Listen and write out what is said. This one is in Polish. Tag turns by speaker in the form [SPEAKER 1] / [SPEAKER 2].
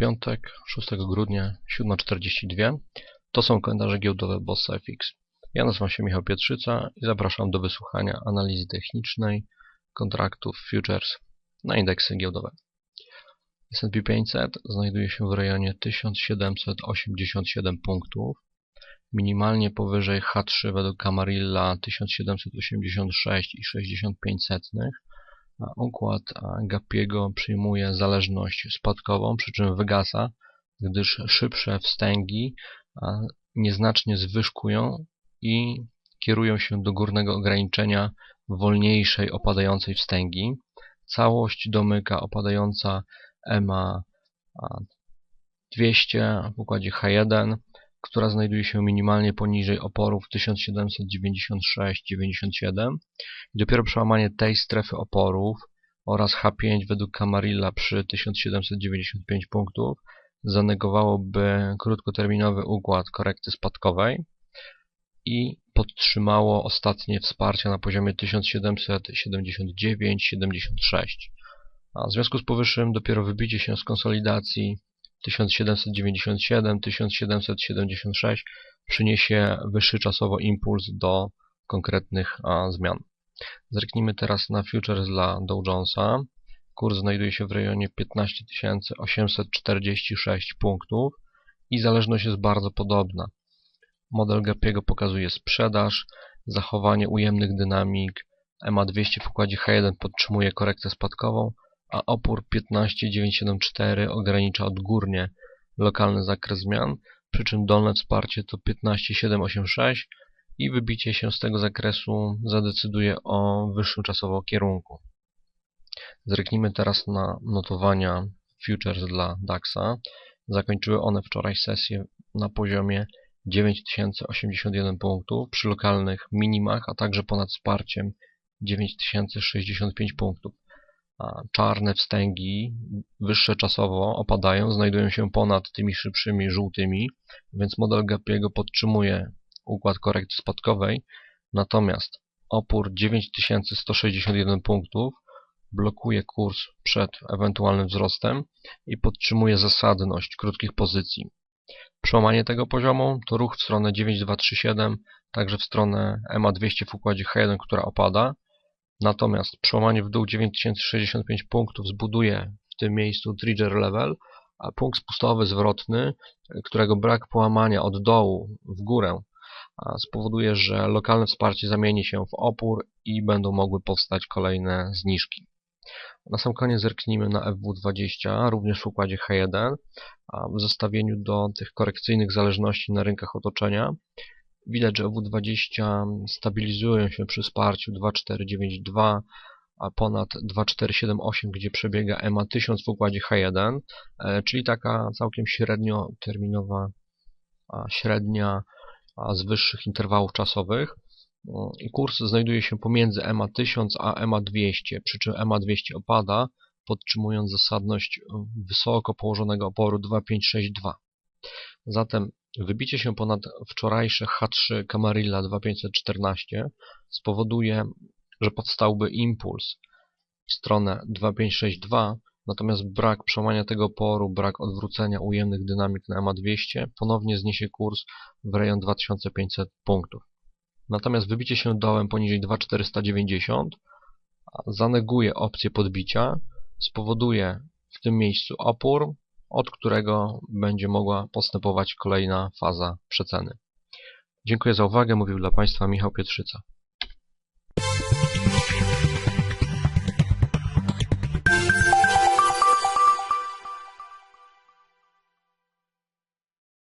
[SPEAKER 1] piątek, 6 grudnia, 7.42. To są kalendarze giełdowe Bossa FX. Ja nazywam się Michał Pietrzyca i zapraszam do wysłuchania analizy technicznej kontraktów futures na indeksy giełdowe. S&P 500 znajduje się w rejonie 1787 punktów, minimalnie powyżej H3 według Camarilla 1786,65 Układ Gappiego przyjmuje zależność spadkową, przy czym wygasa, gdyż szybsze wstęgi nieznacznie zwyżkują i kierują się do górnego ograniczenia wolniejszej opadającej wstęgi. Całość domyka opadająca EMA 200 w układzie H1 która znajduje się minimalnie poniżej oporów 1796-97 i dopiero przełamanie tej strefy oporów oraz H5 według Camarilla przy 1795 punktów zanegowałoby krótkoterminowy układ korekty spadkowej i podtrzymało ostatnie wsparcie na poziomie 1779-76. W związku z powyższym dopiero wybicie się z konsolidacji 1797-1776 przyniesie wyższy czasowo impuls do konkretnych a, zmian. Zerknijmy teraz na futures dla Dow Jonesa. Kurs znajduje się w rejonie 15 846 punktów i zależność jest bardzo podobna. Model Gappiego pokazuje sprzedaż, zachowanie ujemnych dynamik, EMA 200 w układzie H1 podtrzymuje korektę spadkową, a opór 15974 ogranicza odgórnie lokalny zakres zmian, przy czym dolne wsparcie to 15786 i wybicie się z tego zakresu zadecyduje o wyższym czasowo kierunku. Zerknijmy teraz na notowania futures dla DAXa. Zakończyły one wczoraj sesję na poziomie 9081 punktów przy lokalnych minimach, a także ponad wsparciem 9065 punktów czarne wstęgi, wyższe czasowo opadają, znajdują się ponad tymi szybszymi żółtymi, więc model Gappiego podtrzymuje układ korekty spadkowej, natomiast opór 9161 punktów blokuje kurs przed ewentualnym wzrostem i podtrzymuje zasadność krótkich pozycji. Przełamanie tego poziomu to ruch w stronę 9237, także w stronę EMA 200 w układzie H1, która opada, Natomiast przełamanie w dół 9065 punktów zbuduje w tym miejscu trigger level, a punkt spustowy zwrotny, którego brak połamania od dołu w górę spowoduje, że lokalne wsparcie zamieni się w opór i będą mogły powstać kolejne zniżki. Na sam koniec zerknijmy na FW20, również w układzie H1, w zestawieniu do tych korekcyjnych zależności na rynkach otoczenia. Widać, że OW20 stabilizują się przy wsparciu 2492, a ponad 2478, gdzie przebiega EMA 1000 w układzie H1, e, czyli taka całkiem średnioterminowa średnia z wyższych interwałów czasowych. I kurs znajduje się pomiędzy EMA 1000 a EMA 200, przy czym EMA 200 opada, podtrzymując zasadność wysoko położonego oporu 2562. Zatem wybicie się ponad wczorajsze H3 Camarilla 2514 spowoduje, że powstałby impuls w stronę 2562, natomiast brak przełamania tego oporu, brak odwrócenia ujemnych dynamik na EMA 200 ponownie zniesie kurs w rejon 2500 punktów. Natomiast wybicie się dołem poniżej 2490 zaneguje opcję podbicia, spowoduje w tym miejscu opór, od którego będzie mogła postępować kolejna faza przeceny. Dziękuję za uwagę. Mówił dla Państwa Michał Pietrzyca.